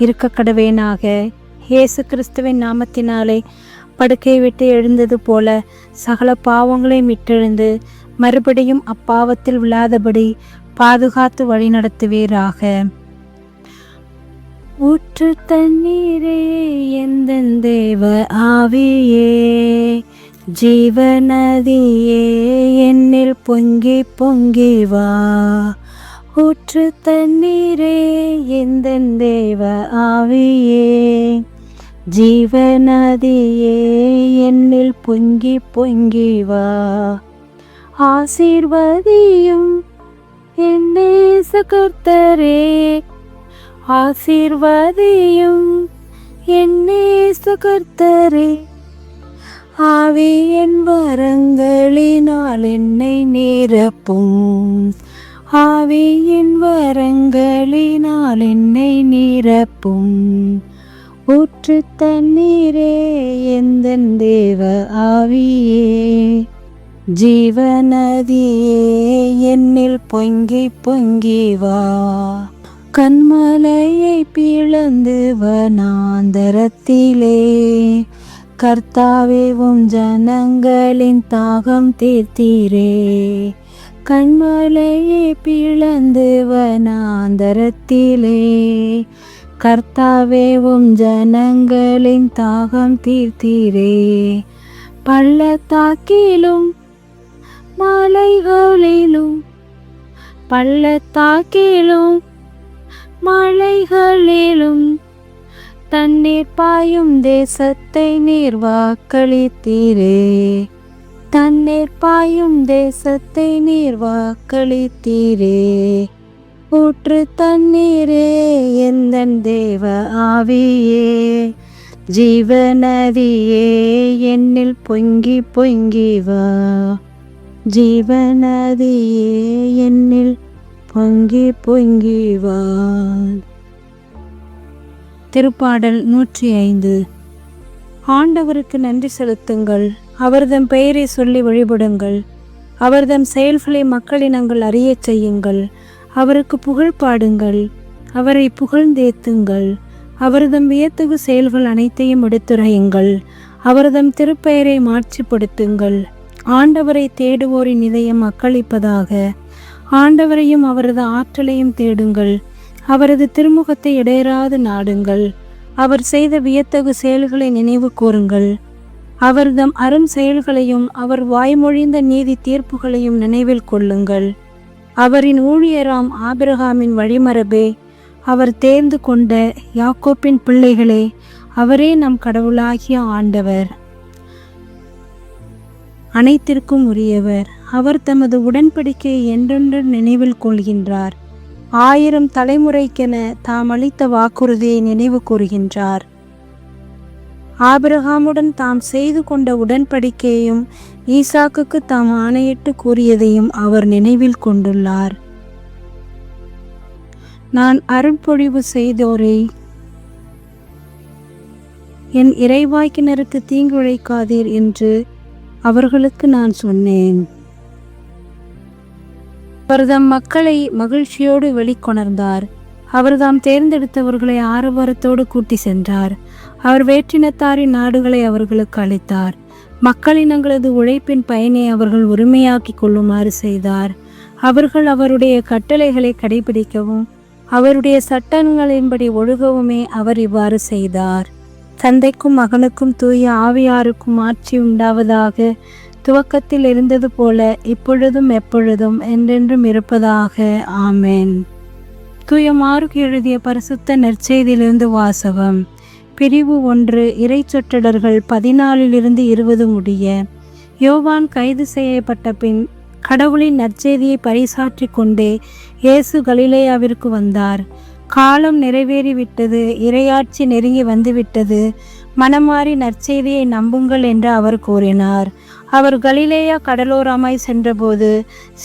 இருக்க கடவேனாக இயேசு கிறிஸ்துவின் நாமத்தினாலே படுக்கை விட்டு எழுந்தது போல சகல பாவங்களையும் விட்டெழுந்து மறுபடியும் அப்பாவத்தில் விழாதபடி பாதுகாத்து வழிநடத்துவீராக ஊற்று தண்ணீரே எந்த தேவ ஆவியே ஜீவநதியே என்னில் பொங்கி பொங்கி வா. ஊற்று தண்ணீரே எந்த தேவ ஆவியே? ஜீவநதியே என்னில் பொங்கி பொங்கி வா. ஆசீர்வதியும் என்னே சகர்த்தரே ஆசீர்வதியும் என்னே சுகர்த்தரே ஆவி என் வரங்களினால் என்னை நிரப்பும். ஆவியின் வரங்களினால் என்னை நிரப்பும். ஊற்று தண்ணீரே எந்த தேவ ஆவியே? ஜீவநதியே என்னில் பொங்கி பொங்கி வா. கண்மலையை பிளந்து வனாந்தரத்திலே கர்த்தாவே உம் ஜனங்களின் தாகம் தீர்த்தீரே. கண்மலையை பிளந்து வனாந்தரத்திலே கர்த்தாவேவும் ஜனங்களின் தாகம் தீர்த்தீரே. பள்ளத்தாக்கிலும் மலைகளிலும் பள்ளத்தாக்கிலும் மலைகளிலும் தண்ணீர் பாயும் தேசத்தை நீர் வாக்களித்தீரே. தண்ணீர் பாயும் தேசத்தை நீர் வாக்களித்தீரே. ஊற்று தண்ணீரே எந்த தேவ ஆவியே. ஜீவநதியே என்னில் பொங்கி பொங்கி வா. ஜீவநதியே என்னில் பொங்கி பொங்கி வா. திருப்பாடல் நூற்றி ஐந்து. ஆண்டவருக்கு நன்றி செலுத்துங்கள். அவர்தம் பெயரை சொல்லி வழிபடுங்கள். அவர்தம் செயல்களை மக்களினங்கள் அறியச் செய்யுங்கள். அவருக்கு புகழ் பாடுங்கள். அவரை புகழ்ந்தேத்துங்கள். அவர்தம் வியத்தகு செயல்கள் அனைத்தையும் எடுத்துரையுங்கள். அவர்தம் திருப்பெயரை மாட்சிப்படுத்துங்கள். ஆண்டவரை தேடுவோரின் இதயம் அக்களிப்பதாக. ஆண்டவரையும் அவரது ஆற்றலையும் தேடுங்கள். அவரது திருமுகத்தை இடையராது நாடுங்கள். அவர் செய்த வியத்தகு செயல்களை நினைவு கூறுங்கள். அவர்தம் அரும் செயல்களையும் அவர் வாய்மொழிந்த நீதி தீர்ப்புகளையும் நினைவில் கொள்ளுங்கள். அவரின் ஊழியராம் ஆபிரகாமின் வழிமரபே அவர் தேர்ந்து கொண்ட யாக்கோப்பின் பிள்ளைகளே அவரே நம் கடவுளாகிய ஆண்டவர். அனைத்திற்கும் உரியவர் அவர் தமது உடன்படிக்கையை என்றென்று நினைவில் கொள்கின்றார். ஆயிரம் தலைமுறைக்கென தாம் அளித்த வாக்குறுதியை நினைவு கூறுகின்றார். ஆபிரகாமுடன் தாம் செய்து கொண்ட உடன்படிக்கையையும் ஈசாக்குக்கு தாம் ஆணையிட்டு கூறியதையும் அவர் நினைவில் கொண்டுள்ளார். நான் அருள்பொழிவு செய்தோரை. என் இறைவாய்க்கினருக்கு தீங்குழைக்காதீர் என்று அவர்களுக்கு நான் சொன்னேன். அவர்தம் மக்களை மகிழ்ச்சியோடு வெளிக்கொணர்ந்தார். அவர் தாம் தேர்ந்தெடுத்தவர்களை ஆரவாரத்தோடு கூட்டி சென்றார். அவர் வேற்றினத்தாரின் நாடுகளை அவர்களுக்கு அளித்தார். மக்களினங்களது உழைப்பின் பயனை அவர்கள் உரிமையாக்கி கொள்ளுமாறு செய்தார். அவர்கள் அவருடைய கட்டளைகளை கடைபிடிக்கவும் அவருடைய சட்டங்களின்படி ஒழுகவுமே அவர் இவ்வாறு செய்தார். தந்தைக்கும் மகனுக்கும் தூய ஆவியாருக்கும் ஆட்சி உண்டாவதாக துவக்கத்தில் இருந்தது போல இப்பொழுதும் எப்பொழுதும் என்றென்றும் இருப்பதாக. ஆமேன். தூய மாருக்கு எழுதிய பரிசுத்த நற்செய்தியிலிருந்து வாசகம். பிரிவு ஒன்று இறைச்சொற்றடர்கள் பதினாலிலிருந்து இருபது முடிய யோவான் கைது செய்யப்பட்ட பின் கடவுளின் நற்செய்தியை பறைசாற்றிக் கொண்டே இயேசு கலிலேயாவிற்கு வந்தார். காலம் நிறைவேறிவிட்டது இரையாட்சி நெருங்கி வந்துவிட்டது மனமாறி நற்செய்தியை நம்புங்கள் என்று அவர் கூறினார். அவர் கலிலேயா கடலோரமாய் சென்றபோது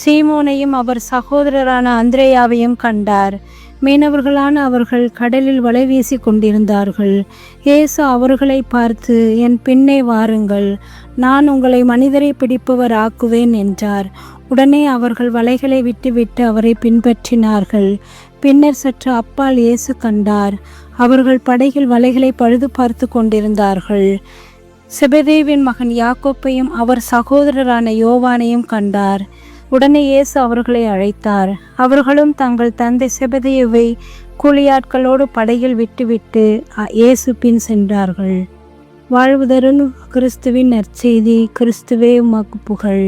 சீமோனையும் அவர் சகோதரரான அந்திரேயாவையும் கண்டார். மீனவர்களான அவர்கள் கடலில் வலை வீசி கொண்டிருந்தார்கள். இயேசு அவர்களை பார்த்து என் பின்னே வாருங்கள். நான் உங்களை மனிதரை பிடிப்பவர் ஆக்குவேன் என்றார். உடனே அவர்கள் வலைகளை விட்டுவிட்டு அவரை பின்பற்றினார்கள். பின்னர் சற்று அப்பால் இயேசு கண்டார். அவர்கள் படகில் வலைகளை பழுது பார்த்து கொண்டிருந்தார்கள். செபதேவின் மகன் யாக்கோப்பையும் அவர் சகோதரரான யோவானையும் கண்டார். உடனே இயேசு அவர்களை அழைத்தார். அவர்களும் தங்கள் தந்தை செபதேவை கூலியாட்களோடு படையில் விட்டுவிட்டு இயேசு பின் சென்றார்கள். வாழ்வுதரும் கிறிஸ்துவின் நற்செய்தி கிறிஸ்துவே உமக்கு புகழ்.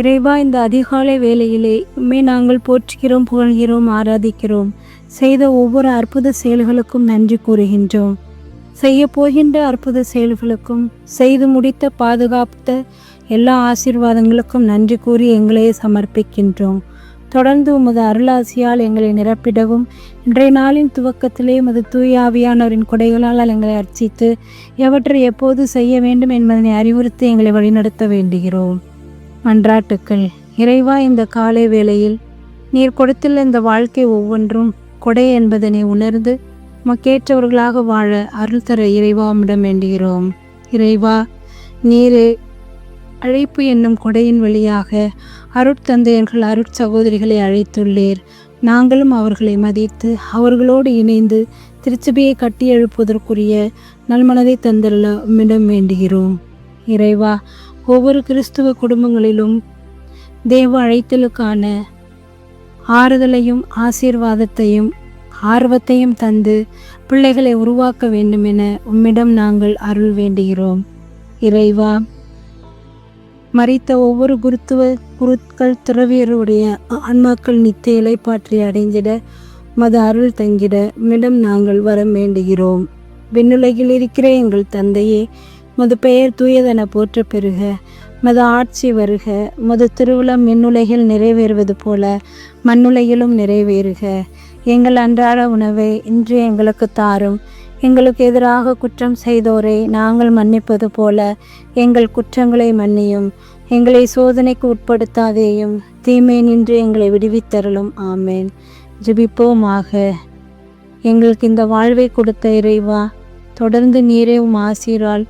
இறைவா இந்த அதிகாலை வேளையிலே உண்மை நாங்கள் போற்றுகிறோம் புகழ்கிறோம் ஆராதிக்கிறோம். செய்த ஒவ்வொரு அற்புத செயல்களுக்கும் நன்றி கூறுகின்றோம். செய்ய போகின்ற அற்புத செயல்களுக்கும் செய்து முடித்த பாதுகாத்த எல்லா ஆசீர்வாதங்களுக்கும் நன்றி கூறி எங்களையே சமர்ப்பிக்கின்றோம். தொடர்ந்து உமது அருளாசியால் எங்களை நிரப்பிடவும் இன்றைய நாளின் துவக்கத்திலே உமது தூயாவியானவரின் கொடைகளால் எங்களை அர்ச்சித்து எவற்றை எப்போது செய்ய வேண்டும் என்பதனை அறிவுறுத்தி எங்களை வழிநடத்த வேண்டுகிறோம். மன்றாட்டுக்கள் இறைவா இந்த காலை வேளையில் நீர் கொடுத்துள்ள இந்த வாழ்க்கை ஒவ்வொன்றும் கொடை என்பதனை உணர்ந்து மக்கேற்றவர்களாக வாழ அருள் தர இறைவா உம்மிடம் வேண்டுகிறோம். இறைவா நீரே அழைப்பு என்னும் கொடையின் வழியாக அருட்தந்தையர்கள் அருட்சகோதரிகளை அழைத்துள்ளீர். நாங்களும் அவர்களை மதித்து அவர்களோடு இணைந்து திருச்சபையை கட்டி எழுப்புவதற்குரிய நல்மனதை தந்துள்ள உம்மிடம் வேண்டுகிறோம். இறைவா ஒவ்வொரு கிறிஸ்துவ குடும்பங்களிலும் தேவ அழைத்தலுக்கான ஆறுதலையும் ஆசீர்வாதத்தையும் ஆர்வத்தையும் தந்து பிள்ளைகளை உருவாக்க வேண்டும் என உம்மிடம் நாங்கள் அருள் வேண்டுகிறோம். இறைவா மறைத்த ஒவ்வொரு குருத்துவ குருக்கள் துறவியருடைய ஆன்மாக்கள் நித்திய இலைப்பாற்றி அடைந்திட மது அருள் தங்கிட மிடம் நாங்கள் வரம் வேண்டுகிறோம். விண்ணுலகில் இருக்கிற எங்கள் தந்தையே மது பெயர் தூயதென போற்ற பெறுக. மது ஆட்சி வருக. மது திருவிழம் மின்னுலகில் நிறைவேறுவது போல மண்ணுலகிலும் நிறைவேறுக. எங்கள் அன்றாட உணவை இன்று எங்களுக்கு தாரும். எங்களுக்கு எதிராக குற்றம் செய்தோரை நாங்கள் மன்னிப்பது போல எங்கள் குற்றங்களை மன்னியும். எங்களை சோதனைக்கு உட்படுத்தாதேயும் தீமை நின்று எங்களை விடுவித்தருளும். ஆமேன். ஜிபிப்போமாக. எங்களுக்கு இந்த வாழ்வை கொடுத்த இறைவா தொடர்ந்து நீரே உம் ஆசீரால்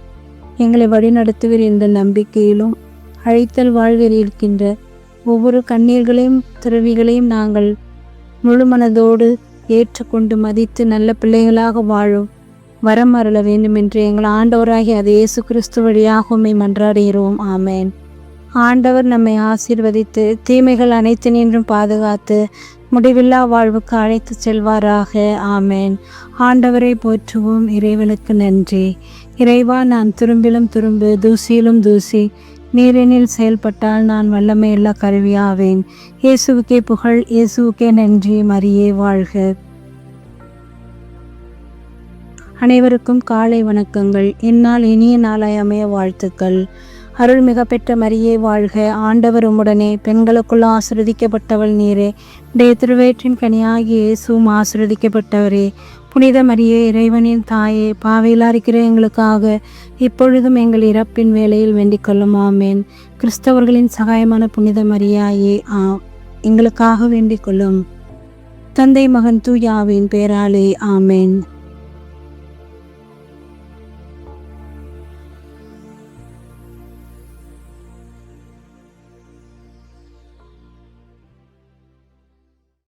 எங்களை வழிநடத்துவீர் என்ற நம்பிக்கையிலும் அழைத்தல் வாழ்வில் இருக்கின்ற ஒவ்வொரு கண்ணீர்களையும் துறவிகளையும் நாங்கள் முழு மனதோடு ஏற்றுக்கொண்டு மதித்து நல்ல பிள்ளைகளாக வாழும். வரம் அருள வேண்டும் என்று எங்கள் ஆண்டவராகிய அது இயேசு கிறிஸ்து வழியாக மன்றாடுகிறோம் ஆமேன். ஆண்டவர் நம்மை ஆசீர்வதித்து தீமைகள் அனைத்து நின்றும் பாதுகாத்து முடிவில்லா வாழ்வுக்கு அழைத்து செல்வாராக. ஆமேன். ஆண்டவரை போற்றுவோம். இறைவனுக்கு நன்றி. இறைவா நான் துரும்பிலும் துரும்பு தூசியிலும் தூசி நீரினில் செயல்பட்டால் நான் வல்லமையுள்ள கருவியாவேன். இயேசுவுக்கே புகழ் இயேசுவுக்கே நன்றி. மரியே வாழ்க. அனைவருக்கும் காலை வணக்கங்கள். இந்நாள் இனிய நாளாய் அமைய வாழ்த்துக்கள். அருள்மிக பெற்ற மரியே வாழ்க. ஆண்டவர் உம்முடனே பெண்களுக்குள் ஆசிரதிக்கப்பட்டவள் நீரே. டே திருவேற்றின் கனியாகி இயேசுவும் ஆசிரதிக்கப்பட்டவரே புனித மரியே இறைவனின் தாயே பாவையிலா இருக்கிற எங்களுக்காக இப்பொழுதும் எங்கள் இறப்பின் வேலையில் வேண்டிக் கொள்ளும் ஆமேன். கிறிஸ்தவர்களின் சகாயமான புனித மரியாயே ஆ எங்களுக்காக வேண்டிக் கொள்ளும் தந்தை மகன் தூயாவின் பேராலே ஆமேன்.